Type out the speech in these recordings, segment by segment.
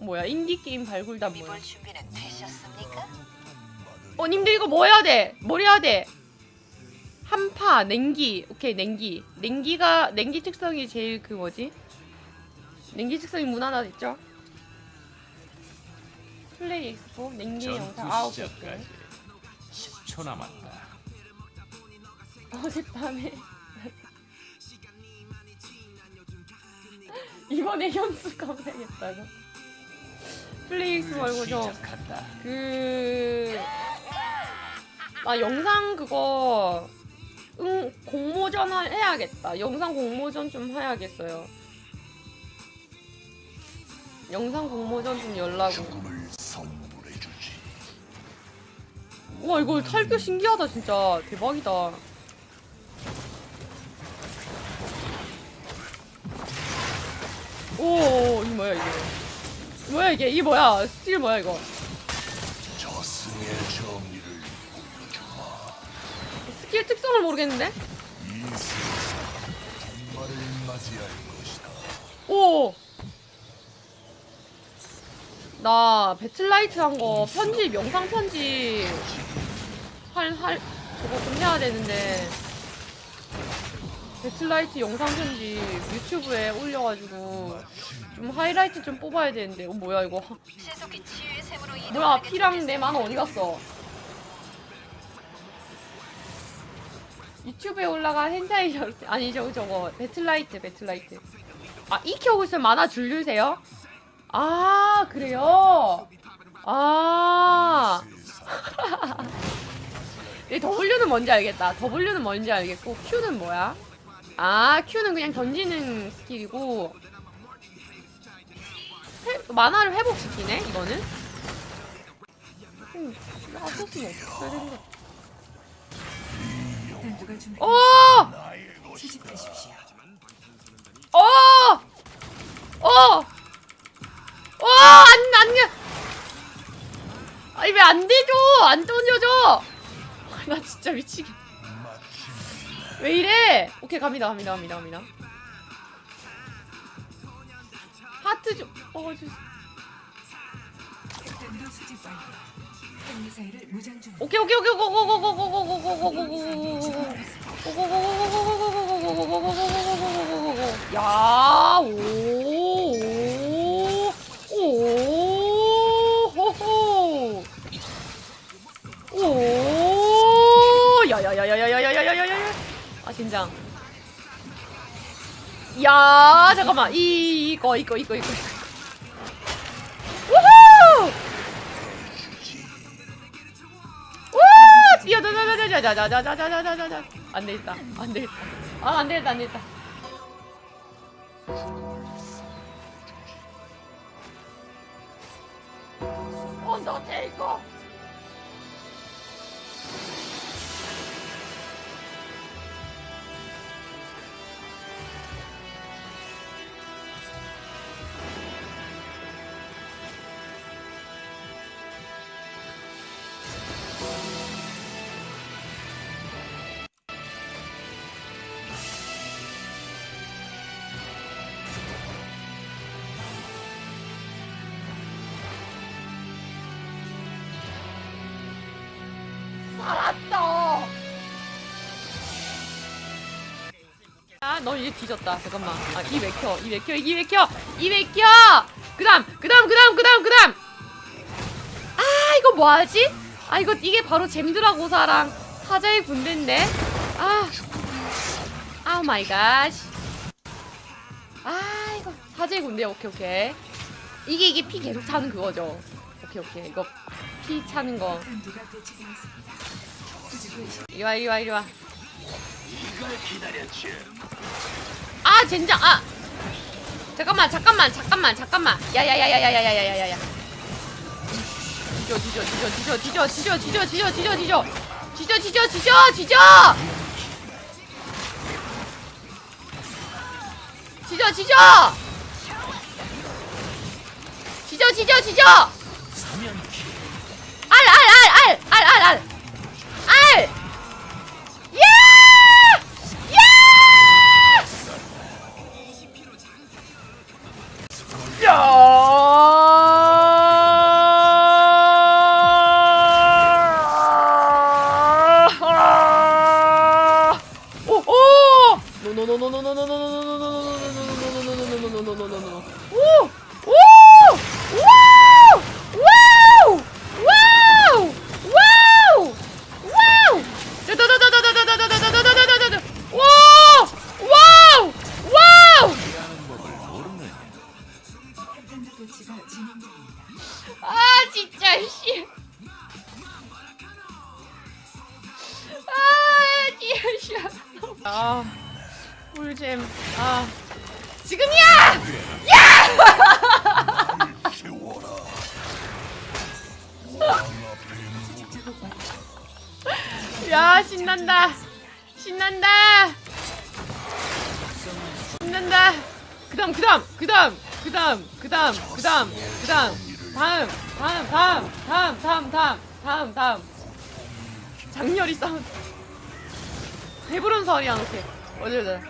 뭐야 인디 게임 발굴다 뭐야? 준비는 되셨습니까? 어 님들 이거 뭐 해야 돼? 뭘 해야 돼? 한파 냉기 오케이 냉기 냉기가 냉기 특성이 제일 그 뭐지? 냉기 특성이 무난하겠죠? 플레이 엑스포 냉기 영상 아홉 개. 10초 남았다. 어젯밤에 이번에 현수 검색했다고. 넷플릭스 뭐 말고 저그 아 영상 그거 응 공모전 할- 해야겠다. 영상 공모전 좀 해야겠어요. 영상 공모전 좀 열라고. 꿈을 와, 이거 탈교 신기하다 진짜 대박이다. 오 이거 뭐야 이게. 뭐야 이게? 이 뭐야? 스틸 뭐야 이거? 저승의 정리를 보여주마. 스킬 특성을 모르겠는데? 이 정말을 맞이할 것이다. 오나 배틀라이트 한 거 편집 영상 편집 할 할 저거 끝내야 되는데. 배틀라이트 영상 편지 유튜브에 올려가지고 좀 하이라이트 좀 뽑아야 되는데 어, 뭐야 이거 뭐야 피랑 내 만화 어디 갔어 유튜브에 올라간 헨타이 저 아니 저거 저거 배틀라이트 배틀라이트 아 익혀오고 있으면 만화 줄주세요? 아 그래요? 아 더블유는 뭔지 알겠다. 더블유는 뭔지 알겠고 Q는 뭐야? 아 Q는 그냥 던지는 스킬이고 회, 만화를 회복시키네 이거는 음, 나 썼으면 어떻게 되는 거야 오! 수집하십시오. 어! 어! 어! 안, 안, 아니, 왜 안 되죠? 안 던져줘! 나 진짜 미치겠다. 왜 이래? 오케이 갑니다 갑니다 갑니다 갑니다 하트 좀 먹어주세요 오케이 오케이 오케이 고고고고고고고고고고고고고 야, 잠깐만. 이 이거 이거 이거 이거. 우후! 와! 뛰어다다다다다다다다다다다다. 안 되겠다. 안 되겠다. 아, 안 되겠다. 안 되겠다. 언더테이커. 이제 뒤졌다. 잠깐만. 아, 이왜 켜? 이왜 켜? 이왜 켜? 이왜 켜? 그다음, 그다음, 그다음, 그다음, 그다음. 아, 이거 뭐 하지? 아, 이거 이게 바로 잼드라고사랑 사자의 군대인데. 아, 아 마이 갓. 아, 이거 사자의 군대. 오케이, 오케이. 이게 이게 피 계속 차는 그거죠. 오케이, 오케이. 이거 피 차는 거. 한두가 배치되었습니다. 수집을 시- 이리 와 이리 와. 아 젠장 아. 잠깐만 잠깐만 잠깐만 잠깐만. 야야야야야야야야야야. 뒤져 뒤져 뒤져 뒤져 뒤져 뒤져 뒤져 뒤져 뒤져 뒤져 뒤져 뒤져 뒤져 뒤져 뒤져 뒤져 뒤져 뒤져 呀 꿀잼. 아 지금이야! 키워라. 야 신난다. 신난다. 신난다. 그다음 그다음 그다음 그다음 그다음 그다음 그다음 다음 다음 다음 다음 다음 다음 다음 다음 장렬히 싸운 배부른 서리안 오케이 어디 어디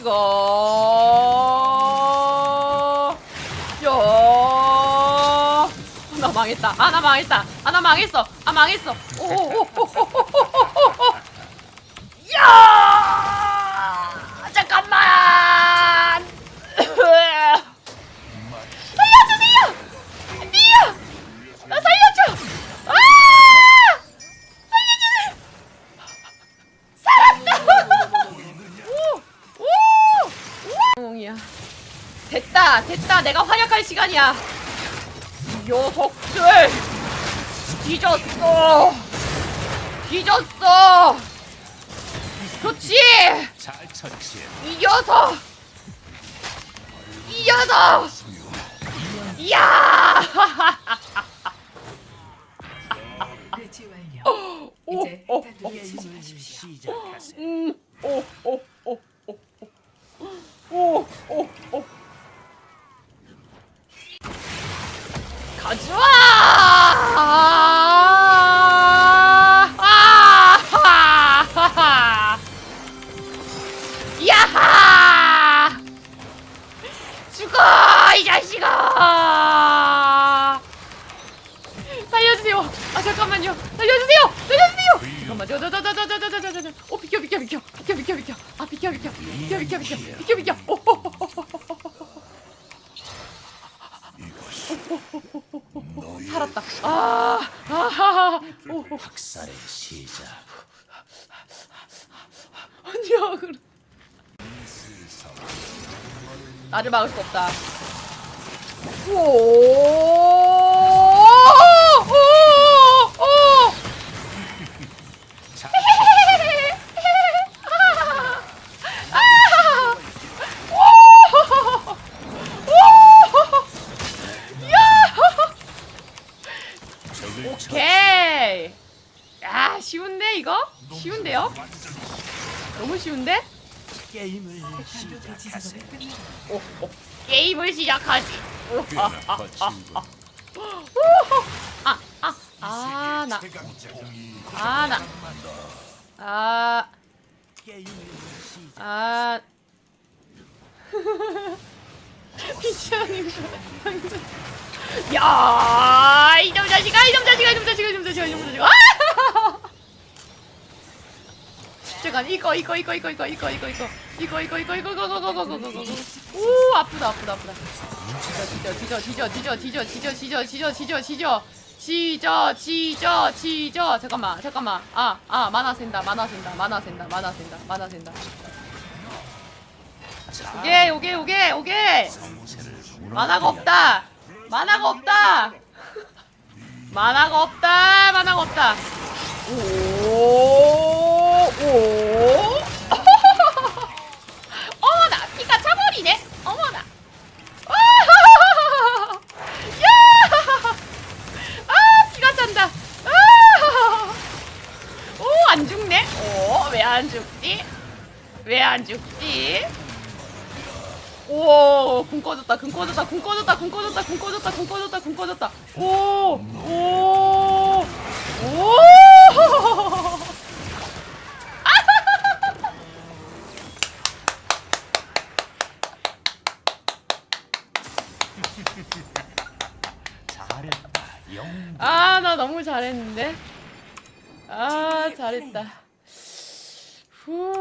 이 자식아 야나 망했다. 아 나 망했다. 아 나 망했어. 아 망했어 내가 활약할 시간이야 이 녀석들 뒤졌어 뒤졌어 그렇지 잘 처치해. 이 녀석! 이 녀석! 이야! 배치 완료. 오, 이제 오, 핵탄두를 수집하십시오. 시작하세요. 음, 오, 오, 오, 오, 오, 잠깐만요. 살려주세요. 살려주세요. 잠깐만. 저저저저저저저저저. 어 비켜 비켜 비켜 비켜 비켜 비켜. 아 비켜 비켜 비켜 비켜 비켜 비켜 비켜. 오 살았다. 아 아하하. 오 오. 학살의 시작. 아니야 그래. 나를 막을 수 없다. 오. 오. 오. 잘 적을 쳐. 오케이. 야 쉬운데 이거? 쉬운데요? 너무 쉬운데? 게임을 시작하세요. 오, 오. 게임을 시작하지. 오, 아, 거친 분. 아, 아, 아, 나, 아, 나, 아. 아. 피치아님, 야, 이놈 자식아, 이놈 자식아, 이놈 자식아, 이놈 자식아, 이놈 자식아. 아! 잠깐 이거 이거 이거 이거 이거 이거 이거 이거 이거 이거 이거 이거 이거 이거 이거 이거 이거 이거 오 아프다 아프다 아프다 뒤져 뒤져 뒤져 뒤져 뒤져 뒤져 뒤져 뒤져 뒤져 뒤져 지져 지져 지져 잠깐만 잠깐만 아아 만화 센다 만화 센다 만화 센다 만화 센다 만화 센다 오게 오게 오게 오게 만화가 없다 만화가 없다 만화가 없다 만화가 없다 오오 어머나 피가 차버리네 어머나 야! 아 피가 찬다 아! 오안 죽네 오왜 안 죽지 왜 안 죽지 오, 궁 꺼졌다, 궁 꺼졌다, 궁 꺼졌다, 궁 꺼졌다, 궁 꺼졌다, 궁 꺼졌다, 궁 꺼졌다. 오, 오, 오. 잘했다. 영. 아, 나 너무 잘했는데. 아, 잘했다. Cool.